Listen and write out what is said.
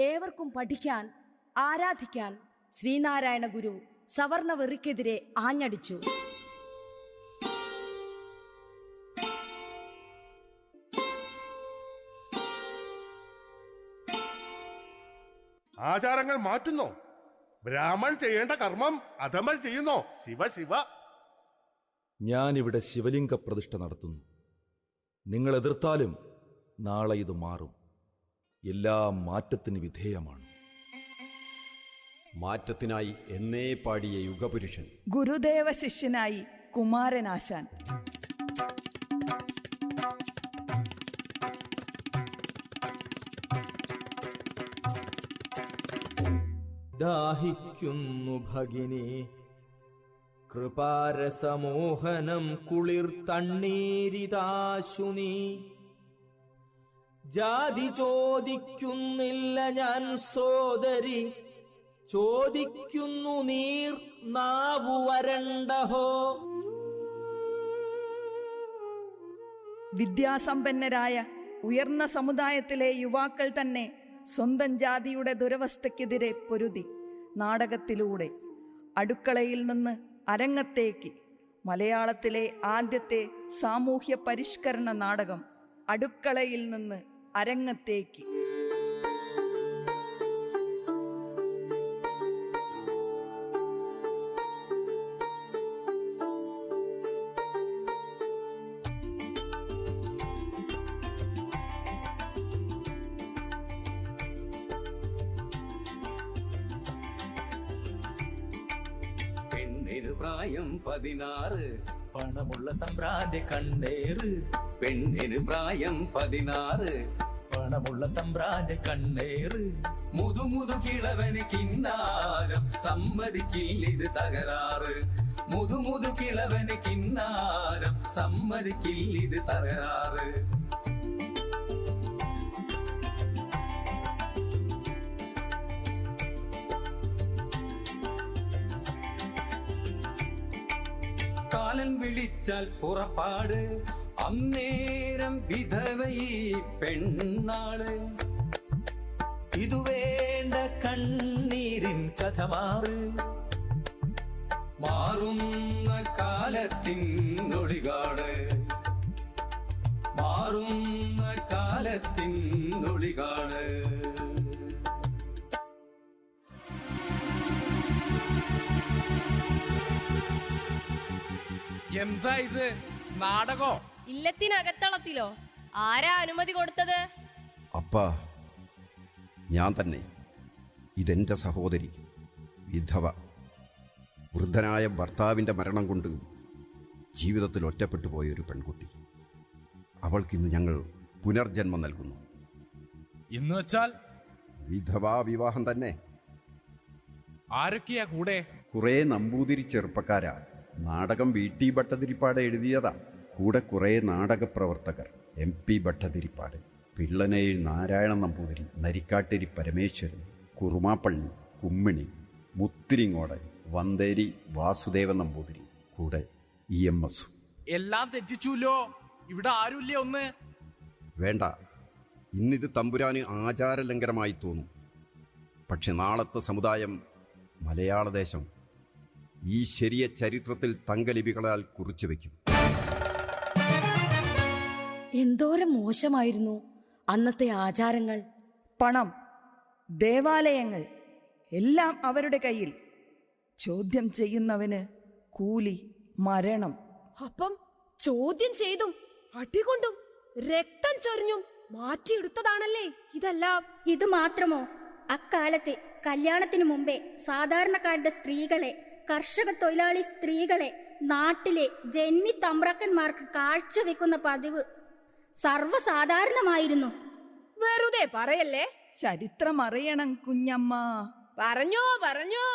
ഏവർക്കും പഠിക്കാൻ ആരാധിക്കാൻ ശ്രീനാരായണ ഗുരു സവർണ വെറിക്കെതിരെ ആഞ്ഞടിച്ചു. ആചാരങ്ങൾ മാറ്റുന്നോ? ബ്രാഹ്മൺ ചെയ്യേണ്ട കർമ്മം അധമൽ ചെയ്യുന്നോ? ശിവ ശിവ. ഞാനിവിടെ ശിവലിംഗ പ്രതിഷ്ഠ നടത്തുന്നു. നിങ്ങൾ എതിർത്താലും നാളെ ഇത് മാറും. എല്ലാം മാറ്റത്തിന് വിധേയമാണ്. മാറ്റത്തിനായി എന്നേ പാടിയ യുഗപുരുഷൻ. ഗുരുദേവ ശിഷ്യനായി കുമാരനാശാൻ. ദാഹിക്കുന്നു ഭഗിനി. കൃപാരസമോഹനം കുളിർ തണ്ണീരിതാശു നീ ജാതി ചോദിക്കുന്നില്ല ഞാൻ സോദരി. ചോദിക്കുന്നു നീർ നാവു വരണ്ടഹോ വിദ്യാസമ്പന്നരായ ഉയർന്ന സമുദായത്തിലെ യുവാക്കൾ തന്നെ സ്വന്തം ജാതിയുടെ ദുരവസ്ഥയ്ക്കെതിരെ പൊരുതി. നാടകത്തിലൂടെ അടുക്കളയിൽ നിന്ന് അരങ്ങത്തേക്ക് മലയാളത്തിലെ ആദ്യത്തെ സാമൂഹ്യ പരിഷ്കരണ നാടകം അടുക്കളയിൽ നിന്ന് അരങ്ങത്തേക്ക് பெண்ணிரு பிராயம் பதினாறு. பணமுள்ள தம்பிராதி கண்ணேறு. പെണ്ണിന് പ്രായം പതിനാറ് പണമുള്ള തമ്പ്രാന്റെ കണ്ണേറ് മുതുമുതു കിളവന് കിന്നാരം സമ്മതിക്കില്ലിത് തകരാറ് മുതുമുതു കിളവന് കിന്നാരം സമ്മതിക്കില്ലിത് തകരാറ് കാലൻ വിളിച്ചാൽ പുറപ്പാട് അന്നേരം വിധവയി പെണ്ണാൾ. ഇതുവേണ്ട കണ്ണീരിൻ കഥ മാറ് മാറുന്ന കാലത്തിൻ നൊളികാട് മാറുന്ന കാലത്തിൻ നൊളികാട് എന്താ ഇത്? നാടകോ? ഇല്ലത്തിനകത്തളത്തിലോ? ആരാ അനുമതി കൊടുത്തത്? അപ്പാ ഞാൻ തന്നെ. ഇതെന്റെ സഹോദരി വിധവ. വൃദ്ധനായ ഭർത്താവിന്റെ മരണം കൊണ്ട് ജീവിതത്തിൽ ഒറ്റപ്പെട്ടു പോയ ഒരു പെൺകുട്ടി. അവൾക്കിന്ന് ഞങ്ങൾ പുനർജന്മം നൽകുന്നു. എന്ന് വെച്ചാൽ? വിധവാ വിവാഹം തന്നെ. ആരൊക്കെയാ കൂടെ? കുറേ നമ്പൂതിരി ചെറുപ്പക്കാരാ. നാടകം വീട്ടി ഭട്ടതിരിപ്പാടെ ഭട്ടതിരിപ്പാട് എഴുതിയതാ. കൂടെ കുറേ നാടക പ്രവർത്തകർ എം പി ഭട്ടതിരിപ്പാട് പിള്ളനേഴ് നാരായണ നമ്പൂതിരി നരിക്കാട്ടിരി പരമേശ്വരൻ കുറുമാപ്പള്ളി കുമ്മിണി മുത്തിരിങ്ങോട് വന്തേരി വാസുദേവൻ നമ്പൂതിരി കൂടെ ഇ എം എസ്. എല്ലാം തെറ്റിച്ചുല്ലോ? ഇവിടെ ആരുമില്ലേ ഒന്ന്? വേണ്ട. ഇന്നിത് തമ്പുരാന് ആചാരലംഘനമായി തോന്നും. പക്ഷെ നാളത്തെ സമുദായം മലയാളദേശം ഈ ശരിയ ചരിത്രത്തിൽ തങ്കലിപികളാൽ കുറിച്ചു വയ്ക്കും എന്തോരം മോശമായിരുന്നു അന്നത്തെ ആചാരങ്ങൾ. പണം ദേവാലയങ്ങൾ എല്ലാം അവരുടെ കയ്യിൽ. ചോദ്യം ചെയ്യുന്നവന് കൂലി മരണം. അപ്പം ചോദ്യം ചെയ്തും അടികൊണ്ടും രക്തം ചൊരിഞ്ഞും മാറ്റിയെടുത്തതാണല്ലേ ഇതെല്ലാം? ഇത് മാത്രമോ? അക്കാലത്ത് കല്യാണത്തിനു മുമ്പേ സാധാരണക്കാരുടെ സ്ത്രീകളെ കർഷക തൊഴിലാളി സ്ത്രീകളെ നാട്ടിലെ ജന്മി തമ്പ്രാക്കന്മാർക്ക് കാഴ്ചവെക്കുന്ന പതിവ് സർവസാധാരണമായിരുന്നു. വെറുതെ പറയല്ലേ? ചരിത്രം അറിയണം കുഞ്ഞമ്മ. പറഞ്ഞോ പറഞ്ഞോ.